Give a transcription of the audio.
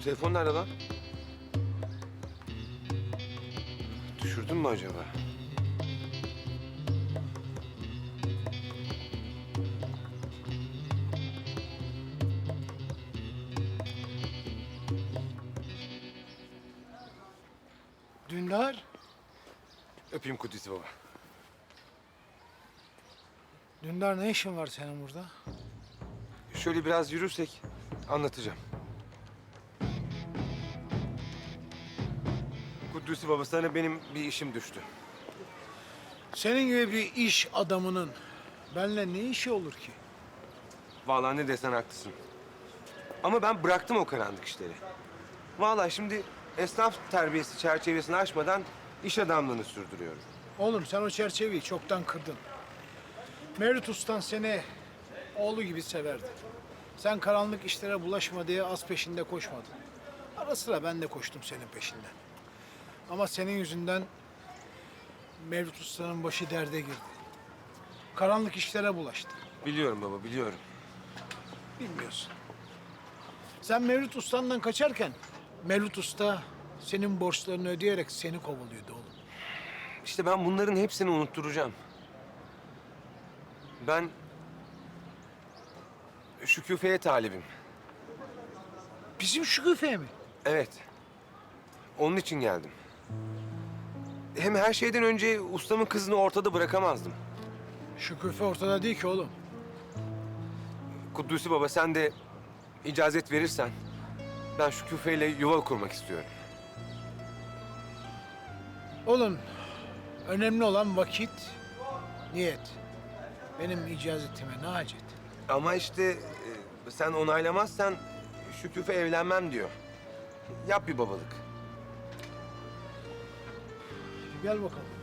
Bu telefon nerede lan? Düşürdün mü acaba? Dündar, Öpeyim Kudüs'ü baba. Dündar ne işin var senin burada? Şöyle biraz yürürsek anlatacağım. Kudüs'ü baba sana benim bir işim düştü. Senin gibi bir iş adamının benimle ne işi olur ki? Vallahi ne desen haklısın. Ama ben bıraktım o karanlık işleri. Vallahi şimdi esnaf terbiyesi çerçevesini aşmadan iş adamlığını sürdürüyorum. Oğlum sen o çerçeveyi çoktan kırdın. Mevlüt Ustan seni oğlu gibi severdi. Sen karanlık işlere bulaşma diye az peşinde koşmadın. Ara sıra ben de koştum senin peşinden. Ama senin yüzünden Mevlüt Usta'nın başı derde girdi. Karanlık işlere bulaştı. Biliyorum baba, biliyorum. Bilmiyorsun. Sen Mevlüt Usta'ndan kaçarken Mevlüt Usta senin borçlarını ödeyerek seni kovalıyordu oğlum. İşte ben bunların hepsini unutturacağım. Ben şu küfeye talibim. Bizim şu küfeye mi? Evet. Onun için geldim. Hem her şeyden önce ustamın kızını ortada bırakamazdım. Şu küfe ortada değil ki oğlum. Kudüs'ü baba sen de icazet verirsen ben şu küfeyle yuva kurmak istiyorum. Oğlum önemli olan vakit, niyet. Benim icazetime ne hacet? Ama işte e, sen onaylamazsan şu küfe evlenmem diyor. Yap bir babalık. Gel bakalım.